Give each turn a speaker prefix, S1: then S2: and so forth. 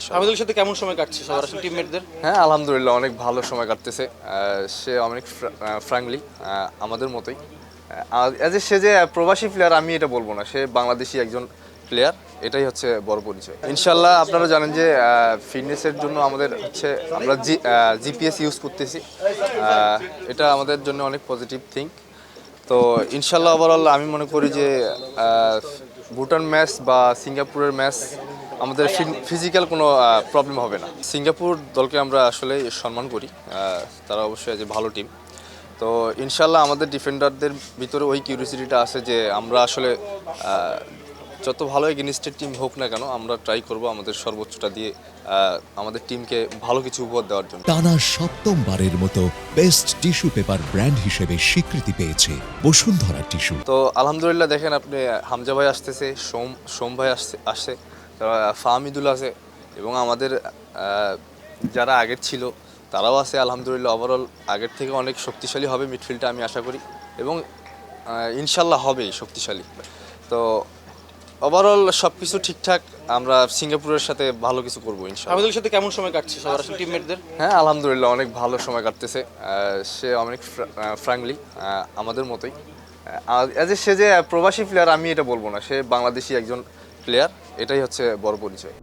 S1: ইনশাল্লাহ
S2: সাথে কেমন সময় কাটছে সবার আসলে টিমমেটদের
S1: হ্যাঁ আলহামদুলিল্লাহ অনেক ভালো সময় কাটতেছে। সে অনেক ফ্র্যাঙ্কলি আমাদের মতোই। অ্যাজ এ সে যে প্রবাসী প্লেয়ার আমি এটা বলব না। সে বাংলাদেশি একজন প্লেয়ার এটাই হচ্ছে বড় পরিচয়। ইনশাল্লাহ আপনারা জানেন যে ফিটনেসের জন্য আমাদের হচ্ছে আমরা জি জিপিএস ইউজ করতেছি। এটা আমাদের জন্য অনেক পজিটিভ থিঙ্ক তো ইনশাল্লাহ ওভারঅল আমি মনে করি যে ভুটান ম্যাচ বা সিঙ্গাপুরের ম্যাচ আমাদের ফিজিক্যাল কোনো প্রবলেম হবে না। সিঙ্গাপুর দলকে আমরা আসলে সম্মান করি। তারা অবশ্যই যে ভালো টিম তো ইনশাল্লাহ আমাদের ডিফেন্ডারদের ভিতরে ওই কিউরিয়াসিটিটা আছে যে আমরা আসলে যত ভালো এগেনিস্টের টিম হোক না কেন আমরা ট্রাই করব আমাদের সর্বোচ্চটা দিয়ে আমাদের টিমকে ভালো কিছু উপহার দেওয়ার জন্য।
S3: টানা সপ্তমবারের মতো বেস্ট টিস্যু পেপার ব্র্যান্ড হিসেবে স্বীকৃতি পেয়েছে বসুন্ধরা টিস্যু
S1: তো আলহামদুলিল্লাহ দেখেন আপনি হামজা ভাই আসতেছে সোম সোম ভাই আসছে আসছে। ফাহমিদুল আছে এবং আমাদের যারা আগের ছিল তারাও আছে আলহামদুলিল্লাহ ওভারঅল আগের থেকে অনেক শক্তিশালী হবে মিডফিল্ডটা আমি আশা করি এবং ইনশাল্লাহ হবে শক্তিশালী। তো ওভারঅল সব কিছু ঠিকঠাক আমরা সিঙ্গাপুরের সাথে ভালো কিছু করব ইনশাল্লাহ
S2: সাথে কেমন সময় কাটছে সবার টিমমেটদের
S1: হ্যাঁ আলহামদুলিল্লাহ অনেক ভালো সময় কাটতেছে। সে অনেক ফ্র্যাঙ্কলি আমাদের মতোই। অ্যাজ এ সে যে প্রবাসী প্লেয়ার আমি এটা বলব না। সে বাংলাদেশি একজন প্লেয়ার এটাই হচ্ছে বড় পরিচয়।